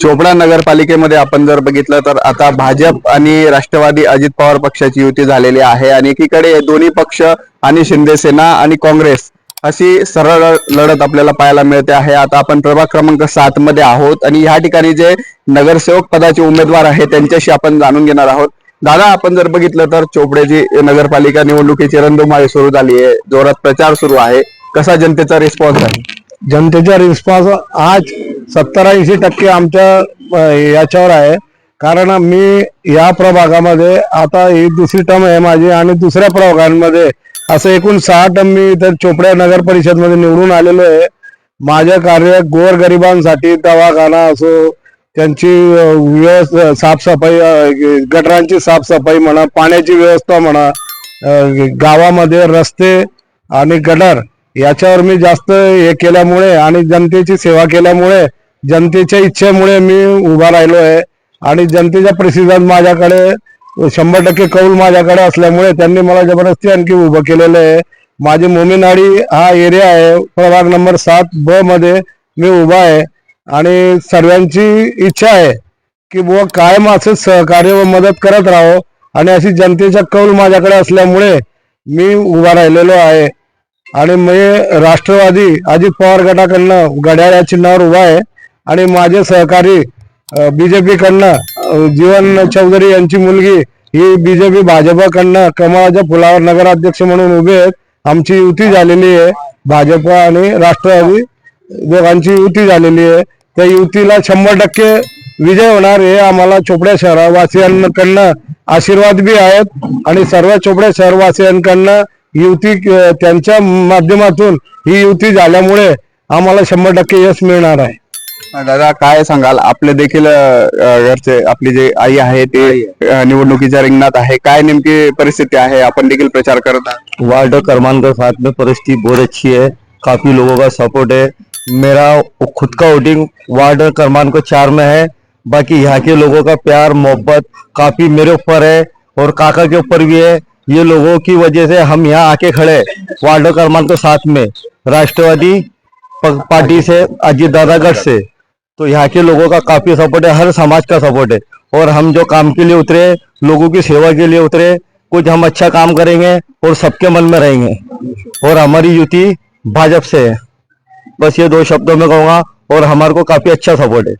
चोपडा नगरपालिकेमध्ये आपण जर बघितलं तर आता भाजप आणि राष्ट्रवादी अजित पवार पक्षाची युती झालेली आहे आणि एकीकडे दोन्ही पक्ष आणि शिंदे सेना आणि काँग्रेस अशी सरळ लढत आपल्याला पाहायला मिळते आहे. आता आपण प्रभाग क्रमांक सात मध्ये आहोत आणि या ठिकाणी जे नगरसेवक पदाचे उमेदवार आहेत त्यांच्याशी आपण जाणून घेणार आहोत. दादा आपण जर बघितलं तर चोपड्याची नगरपालिका निवडणुकीची रणधुमाळी सुरू झाली आहे. जोरात प्रचार सुरू आहे. कसा जनतेचा रिस्पॉन्स आहे? जनतेचा रिस्पॉन्स आज सत्तर ऐंशी टक्के आमच्या याच्यावर आहे. कारण मी या प्रभागामध्ये आता ही दुसरी टर्म आहे माझी आणि दुसऱ्या प्रभागांमध्ये असं एकूण सहा टर्म मी इतर चोपड्या नगर परिषदमध्ये निवडून आलेलो आहे. माझ्या कार्य गोरगरिबांसाठी दवाखाना असो त्यांची व्यवस्था साफसफाई गटरांची साफसफाई म्हणा पाण्याची व्यवस्था म्हणा गावामध्ये रस्ते आणि गटर याच्यावर मी जास्त हे केल्यामुळे आणि जनतेची सेवा केल्यामुळे जनतेच्या इच्छेमुळे मी उभा राहिलो आहे आणि जनतेचा प्रतिसाद माझ्याकडे शंभर टक्के कौल माझ्याकडे असल्यामुळे त्यांनी मला जबरदस्ती आणखी उभं केलेलं आहे. माझी मोमीनाडी हा एरिया आहे प्रभाग नंबर सात ब मध्ये मी उभा आहे. आणि सर्वांची इच्छा आहे की बुवा कायम असंच सहकार्य व मदत करत राहो. आणि अशी जनतेचा कौल माझ्याकडे असल्यामुळे मी उभा राहिलेलो आहे. आणि मी राष्ट्रवादी अजित पवार गटाकडनं घड्याळ या चिन्हावर उभा आहे. आणि माझे सहकारी बीजेपीकडनं जीवन चौधरी यांची मुलगी ही बीजेपी भाजपकडनं कमळाच्या फुलावर नगराध्यक्ष म्हणून उभे आहेत. आमची युती झालेली आहे. भाजप आणि राष्ट्रवादी दोघांची युती झालेली आहे. त्या युतीला शंभर टक्के विजय होणार हे आम्हाला चोपड्या शहरवासियांकडनं आशीर्वाद बी आहेत. आणि सर्व चोपड्या शहरवासियांकडनं युती त्यांच्या माध्यमातून ही युती झाल्यामुळे आम्हाला शंभर टक्के यश मिळणार आहे. दादा काय सांगाल? आपले देखील घरचे आपली जे आई आहे ते निवडणुकीच्या रिंगणात आहे. काय नेमकी परिस्थिती आहे? आपण देखील प्रचार करत आहात. वार्ड क्रमांक सात में परिस्थिति बहुत अच्छी है. काफी लोगों का सपोर्ट है. मेरा खुद का वोटिंग वार्ड क्रमांक चार में है. बाकी यहाँ के लोगों का प्यार मोहब्बत काफी मेरे ऊपर है और काका के ऊपर भी है. ये लोगों की वजह से हम यहाँ आके खड़े वार्डो क्रमांक सात में, राष्ट्रवादी पार्टी से, अजीत दादागढ़ से। तो यहाँ के लोगों का काफ़ी सपोर्ट है, हर समाज का सपोर्ट है। और हम जो काम के लिए उतरे, लोगों की सेवा के लिए उतरे, कुछ हम अच्छा काम करेंगे और सबके मन में रहेंगे। और हमारी युति भाजपा से है। बस ये दो शब्दों में कहूँगा, और हमारे को काफ़ी अच्छा सपोर्ट है।